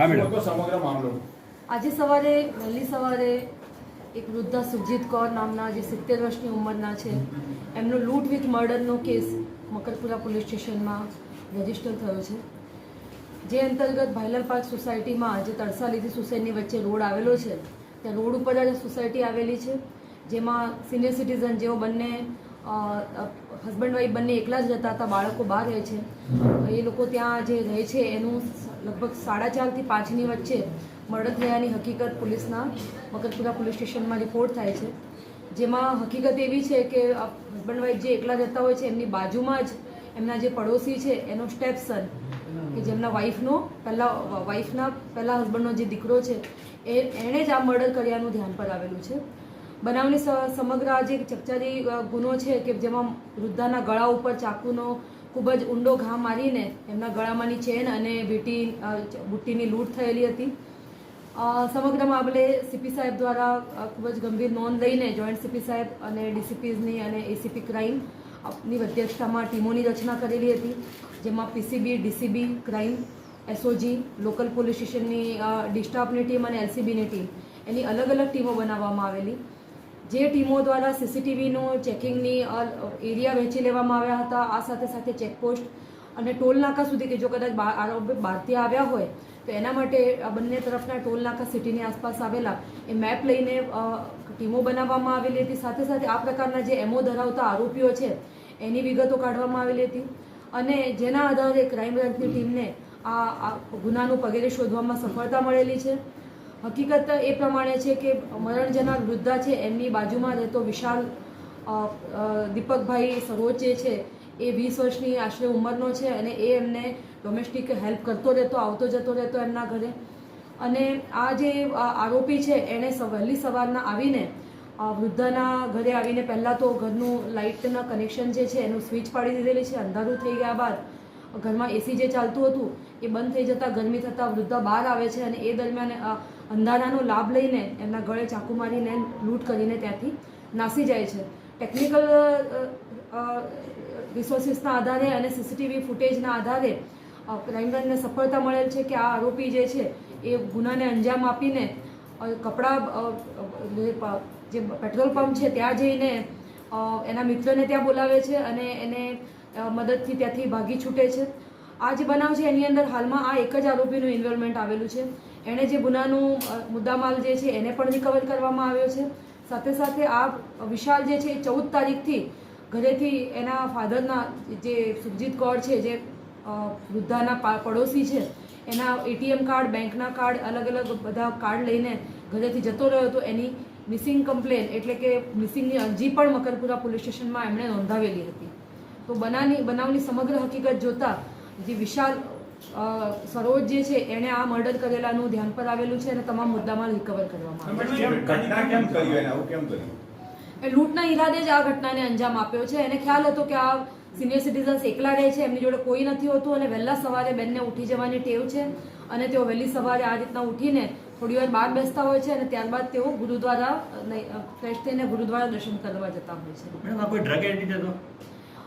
હા મેડમ. સમગ્ર મામલો. આજે સવારે વહેલી સવારે એક વૃદ્ધા સુરજીત કૌર નામના જે સિત્તેર વર્ષની ઉંમરના છે એમનો લૂંટ વિથ મર્ડરનો કેસ મકરપુરા પોલીસ સ્ટેશનમાં રજિસ્ટર થયો છે. જે અંતર્ગત ભાઈલાલ પાર્ક સોસાયટીમાં જે તરસાલીથી સોસાયટીની વચ્ચે રોડ આવેલો છે. ત્યાં રોડ ઉપર જ સોસાયટી આવેલી છે જેમાં સિનિયર સિટીઝન જેઓ બંને હસબન્ડ વાઈફ બંને એકલા જ રહેતા હતા બાળકો બહાર રહે છે. એ લોકો ત્યાં જે રહે છે એનું લગભગ સાડા ચારથી પાંચની વચ્ચે મર્ડર થયાની હકીકત પોલીસના મકરપુરા પોલીસ સ્ટેશનમાં રિપોર્ટ થાય છે. જેમાં હકીકત એવી છે કે હસબન્ડ વાઈફ જે એકલા રહેતા હોય છે, એમની બાજુમાં જ એમના જે પડોશી છે, એનો સ્ટેપ સન કે જેમના વાઈફનો પહેલાં વાઈફના પહેલાં હસબન્ડનો જે દીકરો છે, એ એણે જ આ મર્ડર કર્યાનું ધ્યાન પર આવેલું છે. બનાવની સમગ્ર આ જે ચકચારી ગુનો છે કે જેમાં વૃદ્ધાના ગળા ઉપર ચાકુનો ખૂબ જ ઊંડો ઘા મારીને એમના ગળામાંની ચેન અને વીટી બુટ્ટીની લૂંટ થયેલી હતી. સમગ્ર મામલે સીપી સાહેબ દ્વારા ખૂબ જ ગંભીર નોંધ લઈને જોઈન્ટ સીપી સાહેબ અને ડીસીપીઝની અને એસીપી ક્રાઇમની અધ્યક્ષતામાં ટીમોની રચના કરેલી હતી, જેમાં PCB, DCB crime, SOG, local police સ્ટેશનની ડિસ્ટાફની ટીમ અને એલસીબીની ટીમ. એની અલગ અલગ ટીમો બનાવવામાં આવેલી. જે ટીમો દ્વારા સીસીટીવીનું ચેકિંગની એરિયા વહેંચી લેવામાં આવ્યા હતા, આ સાથે સાથે ચેકપોસ્ટ અને ટોલ નાકા સુધી કે જો કદાચ આરોપી બહારથી આવ્યા હોય, તો એના માટે બંને તરફના ટોલ નાકા સિટીની આસપાસ આવેલા એ મેપ લઈને ટીમો બનાવવામાં આવેલી હતી. સાથે સાથે આ પ્રકારના જે એમઓ ધરાવતા આરોપીઓ છે, એની વિગતો કાઢવામાં આવેલી હતી. અને જેના આધારે ક્રાઇમ બ્રાન્ચની ટીમને આ ગુનાનું પગેરે શોધવામાં સફળતા મળેલી છે. હકીકત એ પ્રમાણે છે કે મરણ જનાર વૃદ્ધા છે, એમની બાજુમાં રહેતો વિશાલ દીપકભાઈ સરોજ જે છે, એ વીસ વર્ષની આશરે ઉંમરનો છે અને એ એમને ડોમેસ્ટિક હેલ્પ કરતો રહેતો, આવતો જતો રહેતો એમના ઘરે. અને આ જે આરોપી છે, એણે વહેલી સવારના આવીને વૃદ્ધાના ઘરે આવીને પહેલાં તો ઘરનું લાઇટના કનેક્શન જે છે, એનું સ્વિચ પાડી દીધેલી છે, અંધારું થઈ ગયા બાદ, ઘરમાં એસી જે ચાલતું હતું, એ બંધ થઈ જતાં ગરમી થતાં વૃદ્ધા બહાર આવે છે અને એ દરમિયાન અંધારાનો લાભ લઈને એમના ગળે ચાકુ મારીને લૂંટ કરીને ત્યાંથી નાસી જાય છે. ટેકનિકલ રિસોર્સિસના આધારે અને સીસીટીવી ફૂટેજના આધારે ક્રાઇમ સફળતા મળેલ છે કે આ આરોપી જે છે એ ગુનાને અંજામ આપીને કપડાં જે પેટ્રોલ પંપ છે ત્યાં જઈને એના મિત્રને ત્યાં બોલાવે છે અને એને મદદથી ત્યાંથી ભાગી છૂટે છે. આ જે બનાવ છે એની અંદર હાલમાં આ એક જ આરોપીનું ઇન્વોલ્વમેન્ટ આવેલું છે. એણે જે ગુનાનું મુદ્દામાલ જે છે એને પણ રિકવર કરવામાં આવ્યો છે. સાથે સાથે આ વિશાલ જે છે ચૌદ તારીખથી ઘરેથી એના ફાધરના જે સુરજીત કૌર છે, જે વૃદ્ધાના પડોશી છે, એના એટીએમ કાર્ડ બેંકના કાર્ડ અલગ અલગ બધા કાર્ડ લઈને ઘરેથી જતો રહ્યો હતો. એની મિસિંગ કમ્પ્લેન એટલે કે મિસિંગની અરજી પણ મકરપુરા પોલીસ સ્ટેશનમાં એમણે નોંધાવેલી હતી. તો બનાની, બનાવની સમગ્ર હકીકત જોતા જે વિશાલ સરોજ જે છે એણે આ મર્ડર કરેલાનું ધ્યાન પર આવેલું છે અને તમામ મુદ્દામાં રિકવર કરવામાં આવ્યા કેમ ઘટના કેમ કર્યું એને આવું કેમ કર્યું? એ લૂંટના ઈરાદે જ આ ઘટનાને અંજામ આપ્યો છે. એને ખ્યાલ હતો કે આ સિનિયર સિટીઝન્સ એકલા રહે છે એમની જોડે કોઈ નથી હોતું અને વહેલા સવારે બેનને ઉઠી જવાની ટેવ છે અને તેઓ વહેલી સવારે આ રીતના ઉઠીને થોડી વાર બહાર બેસતા હોય છે અને ત્યારબાદ તેઓ ગુરુદ્વારા ફ્રેશ થઈને ગુરુદ્વારા દર્શન કરવા જતા હોય છે. મેડમ આ કોઈ ડ્રગ એડિક્ટ હતો?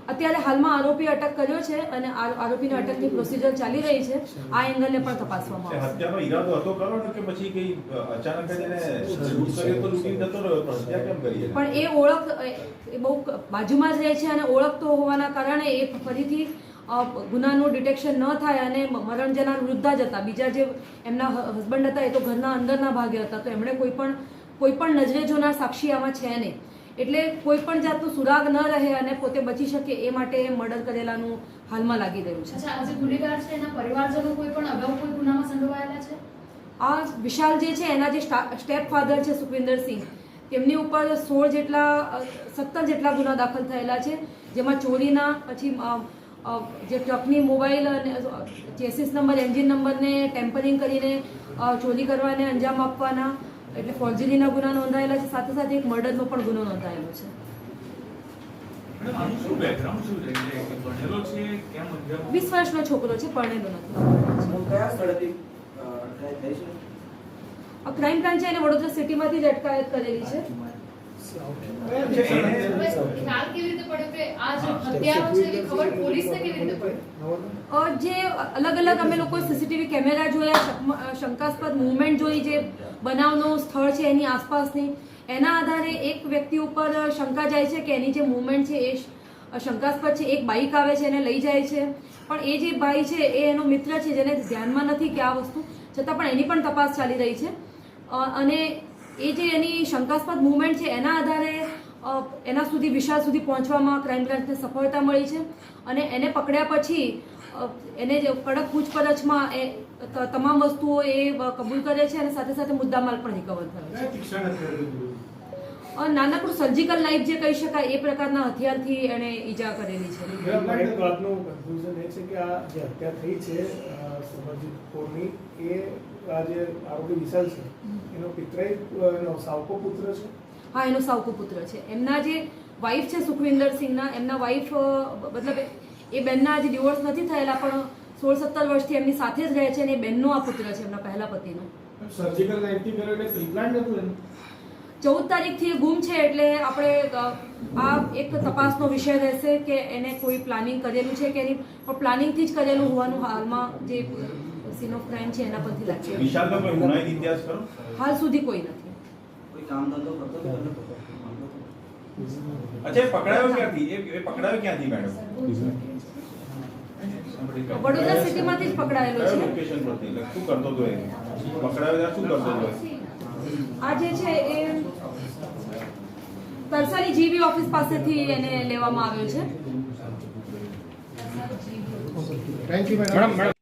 અત્યારે હાલમાં આરોપી અટક કર્યો છે અને આરોપીની અટકની પ્રોસિજર ચાલી રહી છે. આ એંગલને પણ તપાસવામાં આવશે. હત્યાનો ઈરાદો હતો ખરો કે પછી કઈ અચાનક એને લૂંટ કર્યો તો લૂંટી જતો રહ્યો પણ હત્યા કેમ કરી પણ એ ઓળખ એ- બહુ બાજુમાં જ રહે છે અને ઓળખતો હોવાના કારણે એ ફરીથી ગુનાનું ડિટેક્શન ન થાય અને મરણ જનાર વૃદ્ધા જ હતા. બીજા જે એમના હસબન્ડ હતા એ તો ઘરના અંદરના ભાગે હતા. તો એમણે કોઈ પણ કોઈ પણ નજરે જોનાર સાક્ષી આમાં છે નહીં. એટલે કોઈ પણ જાતનું સુરાગ ન રહે અને પોતે બચી શકે એ માટે મર્ડર કરેલાનું હાલમાં લાગી રહ્યું છે. અચ્છા આજે ગુનેગાર છે એના પરિવારજનો કોઈ પણ અગાઉ કોઈ ગુનામાં સંડોવાયેલા છે? આ વિશાલ જે છે એના જે સ્ટેપ ફાધર છે સુખવિન્દરસિંહ તેમની ઉપર સોળ જેટલા સત્તર જેટલા ગુના દાખલ થયેલા છે જેમાં ચોરીના પછી જે ટ્રકની મોબાઈલ અને ચેસિસ નંબર એન્જિન નંબરને ટેમ્પરિંગ કરીને ચોરી કરવાને અંજામ આપવાના એટલે ફોજરીના ગુના નોંધાયેલા છે સાથે સાથે એક મર્ડરનો પણ ગુનો નોંધાયેલો છે. મેડમ આનું શું બેકગ્રાઉન્ડ શું છે? એટલે કે ભણેલો છે કેમ અંજામ વીસ વર્ષનો છોકરો છે પરણેલો નથી. ક્રાઇમ બ્રાન્ચે એને વડોદરા સિટીમાંથી જ અટકાયત કરેલી છે. જે અલગ અલગ અમે લોકો સીસીટીવી કેમેરા જોયા શંકાસ્પદ મુવમેન્ટ જોઈ જે બનાવનું સ્થળ છે એની આસપાસની. એના આધારે એક વ્યક્તિ ઉપર શંકા જાય છે કે એની જે મુવમેન્ટ છે એ શંકાસ્પદ છે. એક બાઇક આવે છે એને લઈ જાય છે. પણ એ જે ભાઈ છે એ એનો મિત્ર છે જેને ધ્યાનમાં નથી કે આ વસ્તુ. છતાં પણ એની પણ તપાસ ચાલી રહી છે. અને એ જે એની શંકાસ્પદ મુવમેન્ટ છે એના આધારે એના સુધી વિશાળ સુધી પહોંચવામાં ક્રાઇમ બ્રાન્ચને સફળતા મળી છે. અને એને પકડ્યા પછી એને જે કડક પૂછપરછમાં એ તમામ વસ્તુઓ એ કબૂલ કરે છે અને સાથે સાથે મુદ્દામાલ પણ રિકવર થયો છે. નાનકડું સર્જિકલ લાઈફ જે કહી શકાય એ પ્રકારના હથિયારથી એણે ઈજા કરેલી છે. એક વાતનું કન્ફ્યુઝન એ છે કે આ જે હત્યા થઈ છે સમરજીત કૌરની એ આ જે આરોપી વિશાલ છે એનો પિતરાઈ એનો સાવકો પુત્ર છે? હા એનો સાવકો પુત્ર છે. એમના જે વાઈફ છે સુખવિન્દર સિંહના એમના વાઈફ મતલબ એ બેનના હજી ડિવોર્સ નથી થયેલા પણ સોળ સત્તર વર્ષથી એમની સાથે જ રહે છે અને એ બેનનો આ પુત્ર છે એમના પહેલા પતિનો. સર્જિકલ નાઇફથી કર્યો એટલે પ્રિપ્લાન નતું ચૌદ તારીખથી એ ગુમ છે એટલે આપણે આ એક તપાસનો વિષય રહેશે કે એને કોઈ પ્લાનિંગ કરેલું છે કે એની પણ પ્લાનિંગથી જ કરેલું હોવાનું હાલમાં જે સીન ઓફ ક્રાઇમ છે એના પરથી લાગે છે વિશાલનો કોઈ ગુનાહિત ઇતિહાસ ખરો? હાલ સુધી કોઈ નથી. કોઈ કામ ધંધો કરતો? અચ્છા એ પકડાયો ક્યાંથી? એ એ પકડાયો ક્યાંથી મેડમ વડોદરા સિટીમાંથી જ પકડાયેલો છે? લોકેશન પરથી? શું કરતો હતો એ? પકડાયો ત્યાં શું કરતો હતો આ જે છે એ તરસાલી જીબી ઓફિસ પાસેથી એને લેવામાં આવ્યો છે. Thank you madam